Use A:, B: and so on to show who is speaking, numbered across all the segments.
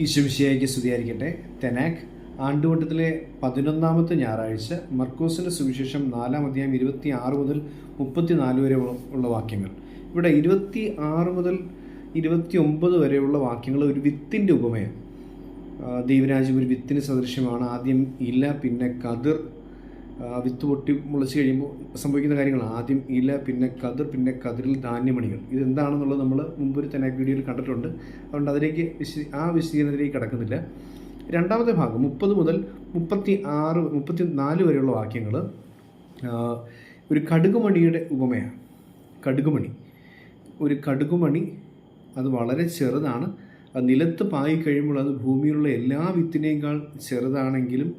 A: ഈശ്വമിശിയായിക്ക് സ്തുതിയായിരിക്കട്ടെ. തെനാക് ആണ്ടുവട്ടത്തിലെ പതിനൊന്നാമത്തെ ഞായറാഴ്ച മർക്കോസിന്റെ സുവിശേഷം നാലാം അധ്യായം ഇരുപത്തി ആറ് മുതൽ മുപ്പത്തിനാല് വരെ ഉള്ള- വാക്യങ്ങൾ. ഇവിടെ ഇരുപത്തി ആറ് മുതൽ ഇരുപത്തി ഒമ്പത് വരെയുള്ള വാക്യങ്ങൾ ഒരു വിത്തിന്റെ ഉപമയാണ്. ദൈവരാജ്യം ഒരു വിത്തിന് സദൃശ്യമാണ്. ആദ്യം ഇല പിന്നെ കതിർ വിത്ത് പൊട്ടി മുളച്ച് കഴിയുമ്പോൾ സംഭവിക്കുന്ന കാര്യങ്ങളാണ് ആദ്യം ഇല പിന്നെ കതിർ പിന്നെ കതിരിൽ ധാന്യമണികൾ. ഇതെന്താണെന്നുള്ളത് നമ്മൾ മുമ്പൊരു തന്നെ വീഡിയോയിൽ കണ്ടിട്ടുണ്ട്. അതുകൊണ്ട് അതിലേക്ക് വിശദ ആ വിശദീകരണത്തിലേക്ക് കിടക്കുന്നില്ല. രണ്ടാമത്തെ ഭാഗം മുപ്പത് മുതൽ മുപ്പത്തി ആറ് മുപ്പത്തി നാല് വരെയുള്ള വാക്യങ്ങൾ ഒരു കടുകുമണിയുടെ ഉപമയാണ്. കടുകുമണി. ഒരു കടുകുമണി അത് വളരെ ചെറുതാണ്. നിലത്ത് പായി കഴിയുമ്പോൾ അത് ഭൂമിയിലുള്ള എല്ലാ വിത്തിനേക്കാൾ ചെറുതാണെങ്കിലും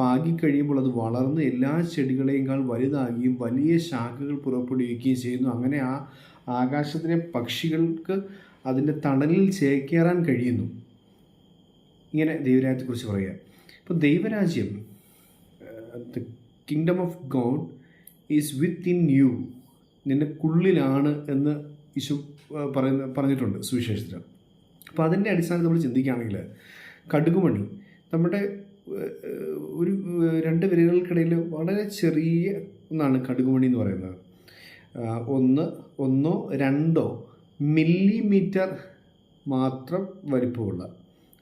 A: പാകി കഴിയുമ്പോൾ അത് വളർന്ന് എല്ലാ ചെടികളെക്കാൾ വലുതാകുകയും വലിയ ശാഖകൾ പുറപ്പെടുവിക്കുകയും ചെയ്യുന്നു. അങ്ങനെ ആ ആകാശത്തിലെ പക്ഷികൾക്ക് അതിന്റെ തണലിൽ ചേക്കേറാൻ കഴിയുന്നു. ഇങ്ങനെ ദൈവരാജ്യത്തെക്കുറിച്ച് പറയുക ഇപ്പോൾ ദൈവരാജ്യം the kingdom of God is within you നിനക്കുള്ളിലാണ് എന്ന് യേശു പറയുന്ന പറഞ്ഞിട്ടുണ്ട് സുവിശേഷത്തിൽ അപ്പോൾ അതിന്റെ അടിസ്ഥാനത്തിൽ നമ്മൾ ചിന്തിക്കുകയാണെങ്കിൽ കടുകുമണി നമ്മുടെ ഒരു രണ്ട് വിരലുകൾക്കിടയിൽ വളരെ ചെറിയ ഒന്നാണ് കടുകുമണി എന്ന് പറയുന്നത്. ഒന്ന് ഒന്നോ രണ്ടോ മില്ലിമീറ്റർ മാത്രം വലിപ്പമുള്ള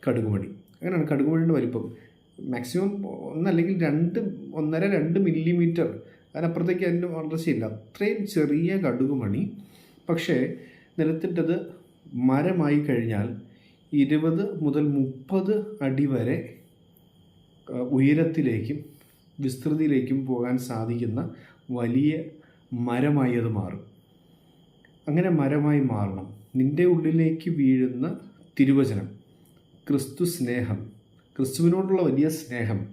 A: കടുകുമണി. അങ്ങനെയാണ് കടുകുമണിയുടെ വലിപ്പം. മാക്സിമം ഒന്നല്ലെങ്കിൽ രണ്ട് ഒന്നര രണ്ട് മില്ലിമീറ്റർ അതിനപ്പുറത്തേക്ക് അതിന്റെ വളർച്ചയില്ല. അത്രയും ചെറിയ കടുകുമണി. പക്ഷേ നിലത്തിട്ടത് മരമായി കഴിഞ്ഞാൽ ഇരുപത് മുതൽ മുപ്പത് അടി വരെ ഉയരത്തിലേക്കും വിസ്തൃതിയിലേക്കും പോകാൻ സാധിക്കുന്ന വലിയ മരമായി അത് മാറും. അങ്ങനെ മരമായി മാറണം. നിന്റെ ഉള്ളിലേക്ക് വീഴുന്ന തിരുവചനം ക്രിസ്തു സ്നേഹം ക്രിസ്തുവിനോടുള്ള വലിയ സ്നേഹം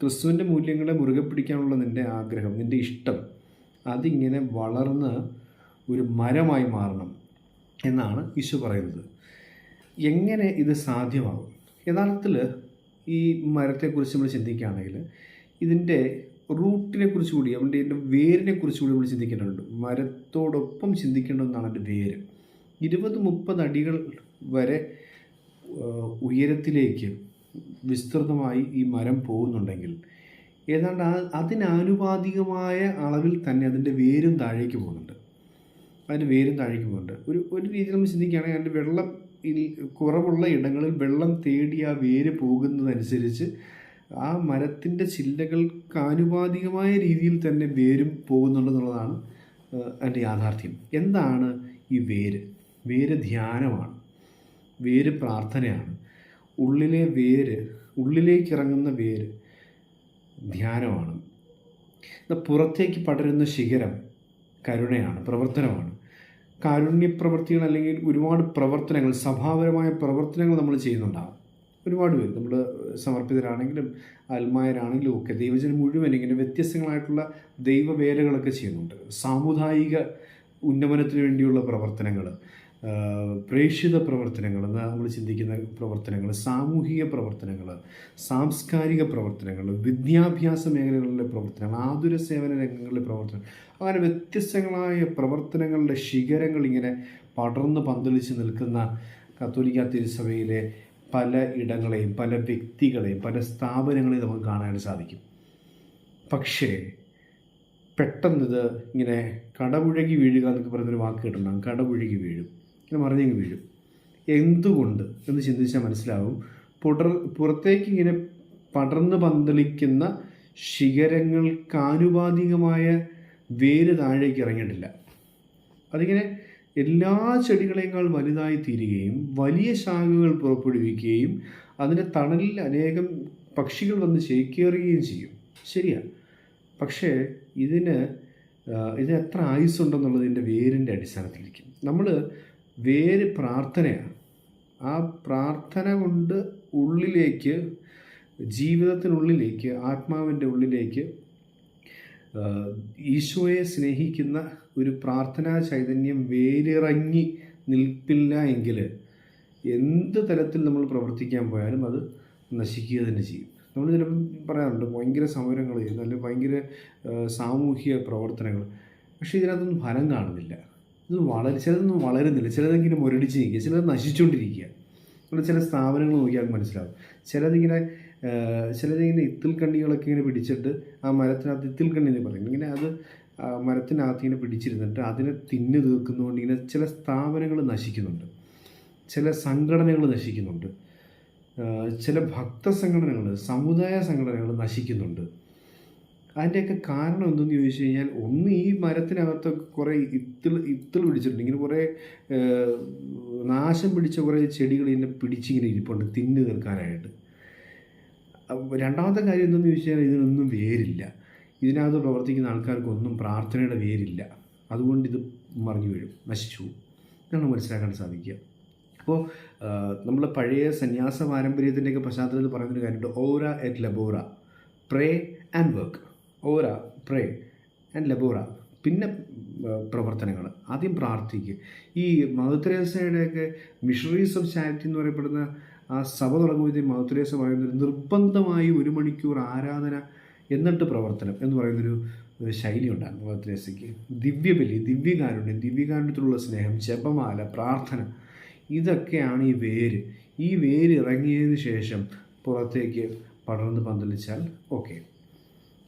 A: ക്രിസ്തുവിന്റെ മൂല്യങ്ങളെ മുറുകെ പിടിക്കാനുള്ള നിന്റെ ആഗ്രഹം നിന്റെ ഇഷ്ടം അതിങ്ങനെ വളർന്ന് ഒരു മരമായി മാറണം എന്നാണ് ഈശോ പറയുന്നത്. എങ്ങനെ ഇത് സാധ്യമാകും? യഥാർത്ഥത്തിൽ ഈ മരത്തെക്കുറിച്ച് നമ്മൾ ചിന്തിക്കുകയാണെങ്കിൽ ഇതിന്റെ റൂട്ടിനെ കുറിച്ച് കൂടി അവന്റെ ഇതിന്റെ വേരിനെ കുറിച്ച് കൂടി നമ്മൾ ചിന്തിക്കേണ്ടതുണ്ട്. മരത്തോടൊപ്പം ചിന്തിക്കേണ്ടതെന്നാണ് അതിന്റെ വേര്. ഇരുപത് മുപ്പത് അടികൾ വരെ ഉയരത്തിലേക്ക് വിസ്തൃതമായി ഈ മരം പോകുന്നുണ്ടെങ്കിൽ ഏതാണ്ട് അതിനാനുപാതികമായ അളവിൽ തന്നെ അതിന്റെ വേരും താഴേക്ക് പോകുന്നുണ്ട്. അതിന്റെ വേരും താഴേക്ക് പോകുന്നുണ്ട്. ഒരു ഒരു രീതിയിൽ നമ്മൾ ചിന്തിക്കുകയാണെങ്കിൽ അതിന്റെ വെള്ളം കുറവുള്ള ഇടങ്ങളിൽ വെള്ളം തേടി ആ വേര് പോകുന്നതനുസരിച്ച് ആ മരത്തിന്റെ ചില്ലകൾക്ക് ആനുപാതികമായ രീതിയിൽ തന്നെ വേരും പോകുന്നുണ്ടെന്നുള്ളതാണ് എന്റെ യാഥാർത്ഥ്യം. എന്താണ് ഈ വേര്? വേര് ധ്യാനമാണ്. വേര് പ്രാർത്ഥനയാണ്. ഉള്ളിലെ വേര് ഉള്ളിലേക്ക് ഇറങ്ങുന്ന വേര് ധ്യാനമാണ്. പുറത്തേക്ക് പടരുന്ന ശിഖരം കരുണയാണ് പ്രവർത്തനമാണ്. കാരുണ്യപ്രവർത്തികൾ അല്ലെങ്കിൽ ഒരുപാട് പ്രവർത്തനങ്ങൾ സഭാപരമായ പ്രവർത്തനങ്ങൾ നമ്മൾ ചെയ്യുന്നുണ്ടാകും ഒരുപാട് പേര് നമ്മൾ സമർപ്പിതരാണെങ്കിലും ആത്മായരാണെങ്കിലും ഒക്കെ ദൈവജനം മുഴുവൻ ഇങ്ങനെ വ്യത്യസ്തങ്ങളായിട്ടുള്ള ദൈവവേലകളൊക്കെ ചെയ്യുന്നുണ്ട്. സാമുദായിക ഉന്നമനത്തിന് വേണ്ടിയുള്ള പ്രവർത്തനങ്ങൾ പ്രേക്ഷിത പ്രവർത്തനങ്ങൾ നമ്മൾ ചിന്തിക്കുന്ന പ്രവർത്തനങ്ങൾ സാമൂഹിക പ്രവർത്തനങ്ങൾ സാംസ്കാരിക പ്രവർത്തനങ്ങൾ വിദ്യാഭ്യാസ മേഖലകളിലെ പ്രവർത്തനങ്ങൾ ആതുര സേവന രംഗങ്ങളിലെ പ്രവർത്തനങ്ങൾ അങ്ങനെ വ്യത്യസ്തങ്ങളായ പ്രവർത്തനങ്ങളുടെ ശിഖരങ്ങൾ ഇങ്ങനെ പടർന്ന് പന്തലിച്ച് നിൽക്കുന്ന കത്തോലിക്ക തിരുസഭയിലെ പല ഇടങ്ങളെയും പല വ്യക്തികളെയും പല സ്ഥാപനങ്ങളെയും നമുക്ക് കാണാനായിട്ട് സാധിക്കും. പക്ഷേ പെട്ടെന്നിത് ഇങ്ങനെ കടപുഴകി വീഴുക എന്നൊക്കെ പറയുന്നൊരു വാക്ക് കേട്ടിട്ടുണ്ടാകും. കടപുഴകി വീഴും. ഇങ്ങനെ മറിഞ്ഞങ്ങ് വീഴും. എന്തുകൊണ്ട്? എന്ന് ചിന്തിച്ചാൽ മനസ്സിലാവും. പുടർ പുറത്തേക്ക് ഇങ്ങനെ പടർന്ന് പന്തളിക്കുന്ന ശിഖരങ്ങൾക്ക് ആനുപാതികമായ വേര് താഴേക്ക് ഇറങ്ങിയിട്ടില്ല. അതിങ്ങനെ എല്ലാ ചെടികളേക്കാൾ വലുതായി തീരുകയും വലിയ ശാഖകൾ പുറപ്പെടുവിക്കുകയും അതിന്റെ തണലിൽ അനേകം പക്ഷികൾ വന്ന് ചേക്കേറുകയും ചെയ്യും. ശരിയാ. പക്ഷേ ഇതിന് ഇത് ഇതിന് എത്ര ആയുസ്സുണ്ടെന്നുള്ളത് ഇതിന്റെ വേരിന്റെ അടിസ്ഥാനത്തിലിരിക്കും. നമ്മൾ വേര് പ്രാർത്ഥനയാണ്. ആ പ്രാർത്ഥന കൊണ്ട് ഉള്ളിലേക്ക് ജീവിതത്തിനുള്ളിലേക്ക് ആത്മാവിന്റെ ഉള്ളിലേക്ക് ഈശോയെ സ്നേഹിക്കുന്ന ഒരു പ്രാർത്ഥനാ ചൈതന്യം വേരിറങ്ങി നിൽപ്പില്ല എങ്കിൽ എന്ത് തലത്തിൽ നമ്മൾ പ്രവർത്തിക്കാൻ പോയാലും അത് നശിക്കുക തന്നെ ചെയ്യും. നമ്മൾ ചിലപ്പം പറയാറുണ്ട് ഭയങ്കര സമരങ്ങൾ ചെയ്യുന്നു അല്ലെങ്കിൽ ഭയങ്കര സാമൂഹിക പ്രവർത്തനങ്ങൾ. പക്ഷേ ഇതിനകത്തൊന്നും ഫലം കാണുന്നില്ല. ഇത് വളരെ ചിലതൊന്നും വളരുന്നില്ല. ചിലതെങ്കിലും മുരടിച്ച് നിൽക്കുക. ചിലത് നശിച്ചുകൊണ്ടിരിക്കുക. അങ്ങനെ ചില സ്ഥാപനങ്ങൾ നോക്കിയാൽ മനസ്സിലാവും. ചിലതിങ്ങനെ ചിലതിങ്ങനെ ഇത്തിൽ കണ്ണികളൊക്കെ ഇങ്ങനെ പിടിച്ചിട്ട് ആ മരത്തിനകത്ത് ഇത്തിൽ കണ്ണി എന്ന് പറയും. ഇങ്ങനെ അത് മരത്തിനകത്ത് ഇങ്ങനെ പിടിച്ചിരുന്നിട്ട് അതിനെ തിന്നു തീർക്കുന്നതുകൊണ്ട് ഇങ്ങനെ ചില സ്ഥാപനങ്ങൾ നശിക്കുന്നുണ്ട്. ചില സംഘടനകൾ നശിക്കുന്നുണ്ട്. ചില ഭക്ത സംഘടനകൾ സമുദായ സംഘടനകൾ നശിക്കുന്നുണ്ട്. അതിന്റെയൊക്കെ കാരണം എന്തെന്ന് ചോദിച്ചു കഴിഞ്ഞാൽ ഒന്ന് ഈ മരത്തിനകത്തൊക്കെ കുറേ ഇത്തിൾ ഇത്തിൾ പിടിച്ചിട്ടുണ്ട്. ഇങ്ങനെ കുറേ നാശം പിടിച്ച കുറേ ചെടികൾ ഇതിനെ പിടിച്ചിങ്ങനെ ഇരിപ്പുണ്ട് തിന്നു തീർക്കാനായിട്ട്. രണ്ടാമത്തെ കാര്യം എന്തെന്ന് ചോദിച്ചാൽ ഇതിനൊന്നും വേരില്ല. ഇതിനകത്ത് പ്രവർത്തിക്കുന്ന ആൾക്കാർക്കൊന്നും പ്രാർത്ഥനയുടെ വേരില്ല. അതുകൊണ്ട് ഇത് മറിഞ്ഞു വീഴും നശിച്ചു ഇതാണ് മനസ്സിലാക്കാൻ സാധിക്കുക. അപ്പോൾ നമ്മൾ പഴയ സന്യാസ പാരമ്പര്യത്തിന്റെയൊക്കെ പശ്ചാത്തലത്തിൽ പറയുന്നൊരു കാര്യമുണ്ട്. ഓര എറ്റ് ലബോറ. Pray and work. ഓര പ്രേ ആൻഡ് ലബോറ പിന്നെ പ്രവർത്തനങ്ങൾ. ആദ്യം പ്രാർത്ഥിക്കുക. ഈ മദർ തെരേസയുടെയൊക്കെ മിഷണറീസ് ഓഫ് ചാരിറ്റി എന്ന് പറയപ്പെടുന്ന ആ സഭ തുടങ്ങുമ്പോൾ മദർ പറയുന്നൊരു നിർബന്ധമായി ഒരു മണിക്കൂർ ആരാധന എന്നിട്ട് പ്രവർത്തനം എന്ന് പറയുന്നൊരു ശൈലി ഉണ്ടായിരുന്നു മദർ ദിവ്യബലി ദിവ്യകാരുണ്യം ദിവ്യകാരുണ്യത്തിലുള്ള സ്നേഹം ജപമാല പ്രാർത്ഥന ഇതൊക്കെയാണ് ഈ വേര്. ഈ വേര് ഇറങ്ങിയതിന് ശേഷം പുറത്തേക്ക് പടർന്ന് പന്തലിച്ചാൽ ഓക്കെ.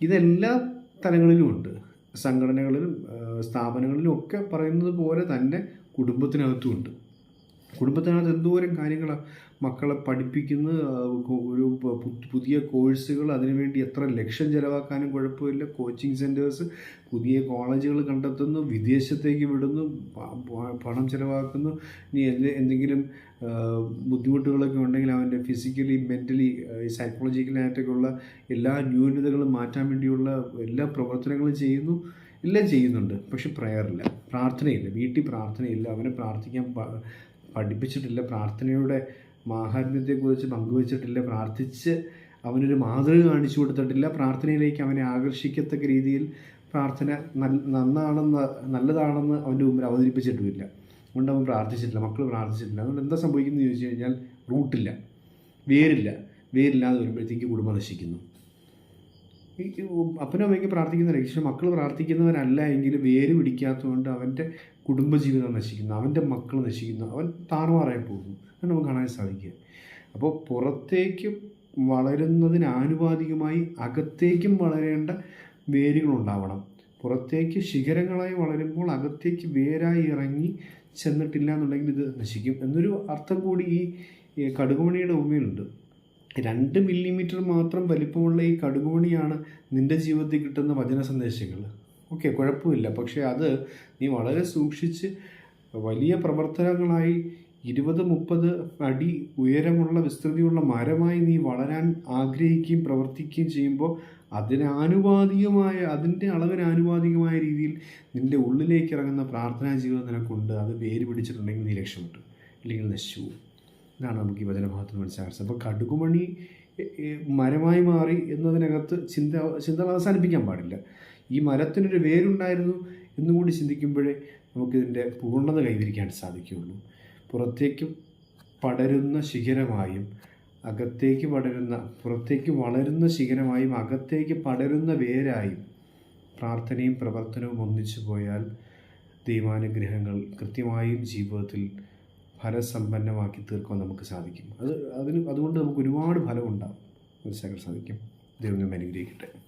A: ഇതെല്ലാ തലങ്ങളിലും ഉണ്ട്. സംഘടനകളിലും സ്ഥാപനങ്ങളിലും ഒക്കെ പറയുന്നത് പോലെ തന്നെ കുടുംബത്തിനകത്തും ഉണ്ട്. കുടുംബത്തിനകത്ത് എന്തോരം കാര്യങ്ങളാണ് മക്കളെ പഠിപ്പിക്കുന്ന ഒരു പുതിയ കോഴ്സുകൾ അതിനുവേണ്ടി എത്ര ലക്ഷം ചിലവാക്കാനും കുഴപ്പമില്ല. കോച്ചിങ് സെന്റേഴ്സ് പുതിയ കോളേജുകൾ കണ്ടെത്തുന്നു വിദേശത്തേക്ക് വിടുന്നു പണം ചിലവാക്കുന്നു. ഇനി എന്ത് എന്തെങ്കിലും ബുദ്ധിമുട്ടുകളൊക്കെ ഉണ്ടെങ്കിൽ അവന്റെ ഫിസിക്കലി മെന്റലി സൈക്കോളജിക്കലായിട്ടൊക്കെയുള്ള എല്ലാ ന്യൂനതകളും മാറ്റാൻ വേണ്ടിയുള്ള എല്ലാ പ്രവർത്തനങ്ങളും ചെയ്യുന്നു. എല്ലാം ചെയ്യുന്നുണ്ട് പക്ഷെ പ്രയറില്ല പ്രാർത്ഥനയില്ല. വീട്ടിൽ പ്രാർത്ഥനയില്ല അവനെ പ്രാർത്ഥിക്കാൻ പഠിപ്പിച്ചിട്ടില്ല. പ്രാർത്ഥനയുടെ മാഹാത്മ്യത്തെക്കുറിച്ച് പങ്കുവച്ചിട്ടില്ല പ്രാർത്ഥിച്ച് അവനൊരു മാതൃക കാണിച്ചു കൊടുത്തിട്ടില്ല പ്രാർത്ഥനയിലേക്ക് അവനെ ആകർഷിക്കത്തക്ക രീതിയിൽ പ്രാർത്ഥന നന്നാണെന്ന് നല്ലതാണെന്ന് അവന്റെ മുമ്പിൽ അവതരിപ്പിച്ചിട്ടുമില്ല. അതുകൊണ്ട് അവൻ പ്രാർത്ഥിച്ചിട്ടില്ല മക്കൾ പ്രാർത്ഥിച്ചിട്ടില്ല. അതുകൊണ്ട് എന്താ സംഭവിക്കുന്നത് ചോദിച്ചു കഴിഞ്ഞാൽ റൂട്ടില്ല വേരില്ല. വേരില്ലാതെ വരുമ്പോഴത്തേക്ക് കുടുംബം നശിക്കുന്നു. ഈ അപ്പനും അമ്മയ്ക്ക് പ്രാർത്ഥിക്കുന്ന പക്ഷേ മക്കൾ പ്രാർത്ഥിക്കുന്നവരല്ല എങ്കിൽ വേര് പിടിക്കാത്തതുകൊണ്ട് അവന്റെ കുടുംബജീവിതം നശിക്കുന്നു അവന്റെ മക്കൾ നശിക്കുന്നു അവൻ താറുമാറായി പോകുന്നു. അത് നമുക്ക് കാണാൻ സാധിക്കുക. അപ്പോൾ പുറത്തേക്ക് വളരുന്നതിന് ആനുപാതികമായി അകത്തേക്കും വളരേണ്ട വേരുകളുണ്ടാവണം പുറത്തേക്ക് ശിഖരങ്ങളായി വളരുമ്പോൾ അകത്തേക്ക് വേരായി ഇറങ്ങി ചെന്നിട്ടില്ല എന്നുണ്ടെങ്കിൽ ഇത് നശിക്കും. എന്നൊരു അർത്ഥം കൂടി ഈ കടുകുമണിയുടെ ഉമ്മയിലുണ്ട് രണ്ട് മില്ലിമീറ്റർ മാത്രം വലിപ്പമുള്ള ഈ കടുകുമണിയാണ് നിന്റെ ജീവിതത്തിൽ കിട്ടുന്ന വചന സന്ദേശങ്ങൾ. ഓക്കെ കുഴപ്പമില്ല. പക്ഷേ അത് നീ വളരെ സൂക്ഷിച്ച് വലിയ പ്രവർത്തനങ്ങളായി ഇരുപത് മുപ്പത് അടി ഉയരമുള്ള വിസ്തൃതിയുള്ള മരമായി നീ വളരാൻ ആഗ്രഹിക്കുകയും പ്രവർത്തിക്കുകയും ചെയ്യുമ്പോൾ അതിനാനുപാതികമായ അതിന്റെ അളവിന് ആനുപാതികമായ രീതിയിൽ നിന്റെ ഉള്ളിലേക്ക് ഇറങ്ങുന്ന പ്രാർത്ഥനാ ജീവിതം നിനക്കുണ്ട്. അത് വേര് പിടിച്ചിട്ടുണ്ടെങ്കിൽ നീ രക്ഷപ്പെട്ടു. ഇല്ലെങ്കിൽ നശിച്ചു ഇതാണ് നമുക്ക് ഈ വചനഭാഗത്ത് മനസ്സിലാക്കുന്നത് അപ്പോൾ കടുകുമണി മരമായി മാറി എന്നതിനകത്ത് ചിന്ത ചിന്ത അവസാനിപ്പിക്കാൻ പാടില്ല. ഈ മരത്തിനൊരു വേരുണ്ടായിരുന്നു എന്നുകൂടി ചിന്തിക്കുമ്പോഴേ നമുക്കിതിന്റെ പൂർണത കൈവരിക്കാൻ സാധിക്കുകയുള്ളൂ. പുറത്തേക്ക് പടരുന്ന ശിഖരമായും അകത്തേക്ക് പടരുന്ന പുറത്തേക്ക് വളരുന്ന ശിഖരമായും അകത്തേക്ക് പടരുന്ന വേരായും പ്രാർത്ഥനയും പ്രവർത്തനവും ഒന്നിച്ചു പോയാൽ ദൈവാനുഗ്രഹങ്ങൾ കൃത്യമായും ജീവിതത്തിൽ ഫലസമ്പന്നമാക്കി തീർക്കാൻ നമുക്ക് സാധിക്കും. അത് അതിന് അതുകൊണ്ട് നമുക്ക് ഒരുപാട് ഫലം ഉണ്ടാകും മനസ്സിലാക്കാൻ സാധിക്കും. ദൈവം അനുഗ്രഹിക്കട്ടെ.